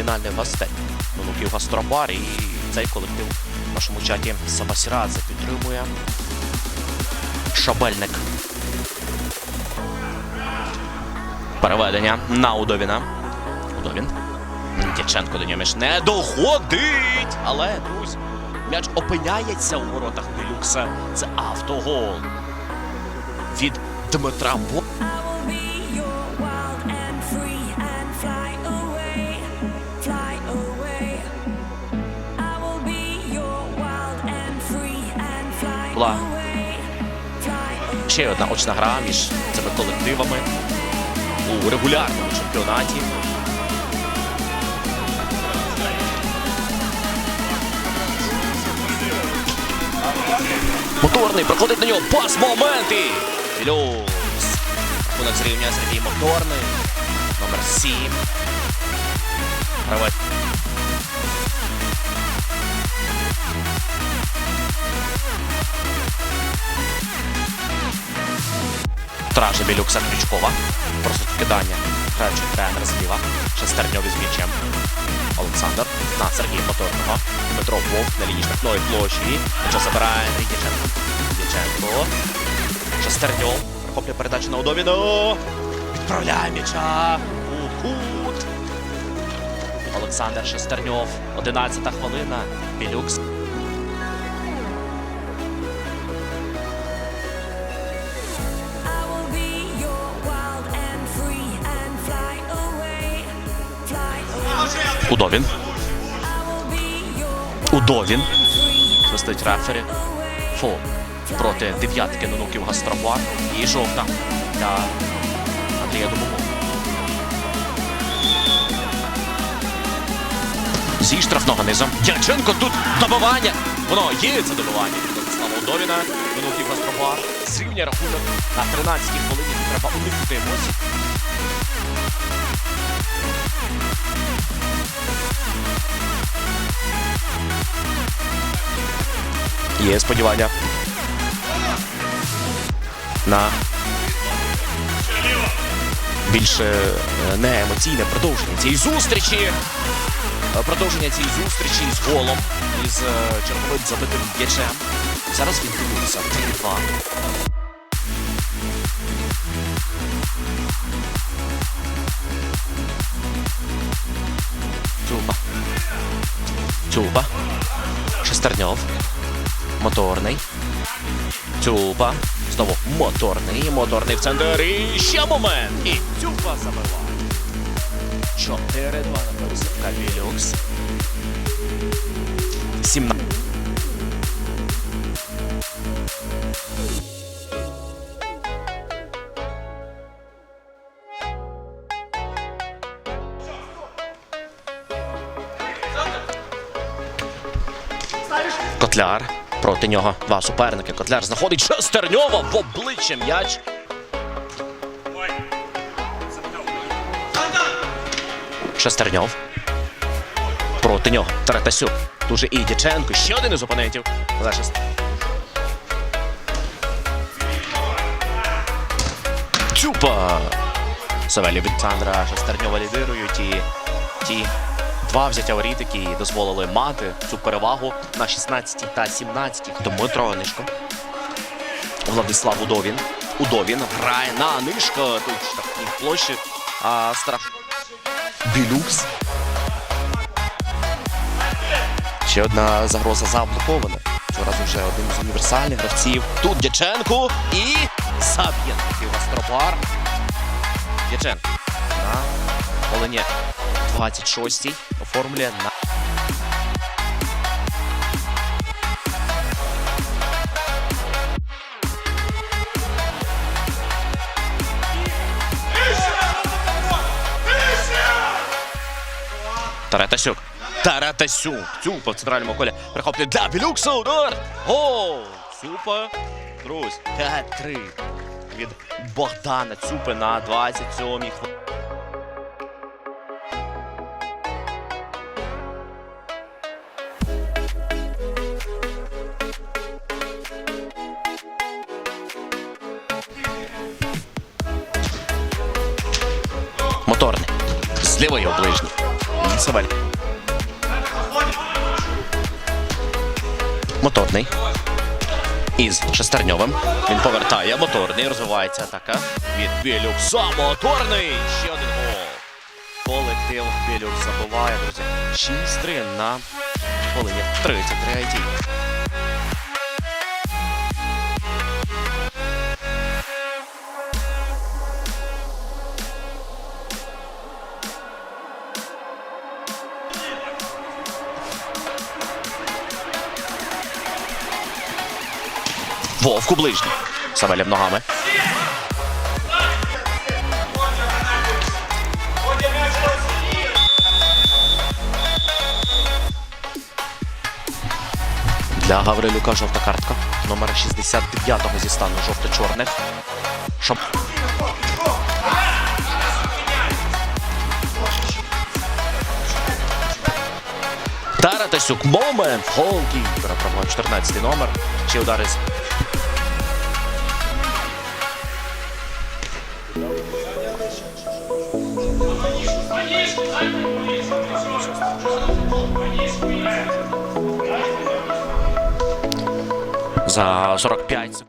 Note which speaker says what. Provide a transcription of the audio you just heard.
Speaker 1: номінальних гостей. Онуків Гастробар і цей колектив в нашому чаті Сабасірадзе підтримує. Шабельник. Переведення на Удовіна. Удовін. Дяченко до нього м'яч не доходить. Але, друзі, м'яч опиняється у воротах Делюкса. Це автогол. Від Дмитра Бо.
Speaker 2: Away.
Speaker 1: ще одна очна гра між цими колективами у регулярному чемпіонаті. Моторний проходить на нього пас моменти. Люкс. Рахунок зрівнює Сергій Моторний. Номер 7. Гравець. Стража Білюкса Крючкова. Просто кидання. Граючий тренер зліва. Шестерньов із м'ячем. Олександр на Сергія Моторного. Дмитро Вовк на лінії штрафної площі. М'яча забирає Дяченко. Дяченко. Шестерньов. Захоплює передачу на Удовіно. Відправляє м'яча у кут. Олександр Шестерньов. 11 хвилина. Білюкс. Удовін. Удовін. Свистить рефері. Фол проти дев'ятки нонуків Гастробар. І жовта для Андрія Домового. Зі штрафного низом. Дяченко тут добивання. Воно є це добивання Владислава Удовіна. Нонуків Гастробар. Зрівня рахунок на 13-й хвилині. Треба уникнути емоцій. Є сподівання на більш е, не емоційне продовження цієї зустрічі. Е, Продовження цієї зустрічі з голом із е, черговим забитим м'ячем. Зараз він дивиться 3-2. Тюба. Тюба. Шестерньов. Моторний. Тюба. Знову моторний. Моторний в центр. І ще момент. І Тюба забиває. 4-2 на пересипка Вілюкс. 17. Котляр. Проти нього два суперники. Котляр знаходить Шестерньова в обличчя м'яч. Шестерньов. Проти нього Таратасюк. Дуже і Дяченко. Ще один із опонентів. Олег Шест- Чупа. Савелі Олександра Шестерньова лідирують і ті два взяття воріт, які дозволили мати цю перевагу на 16 та 17 Дмитро Онишко. Владислав Удовін. Удовін грає на Онишко. Тут штрафній площі. А штраф Білюкс. Ще одна загроза заблокована. Цього разу вже один з універсальних гравців. Тут Дяченко і Саб'єнко. Гастробар. Дяченко Волині 26-й оформлює на Таратасюк. Таратасюк. Цюпа в центральному колі прихоплює для Білюкса. Удар. Гол. Цюпа. Друзі. 5-3 від Богдана Цюпи на 27-й хвилині. Лівої оближні. Савель. Моторний. Із Шестерньовим. Він повертає моторний. Розвивається атака від Білюкса. Моторний. Ще один гол. Колектив Білюк забиває, друзі. 6-3 на хвилині 33 Вовку ближній. Савелєв ногами. Для Гаврилюка жовта картка. Номер 69-го зі стану жовто-чорних. Сара Тасюк. Момент. Гол Кіпера пробував 14 номер. Ще удар із... За 45 секунд.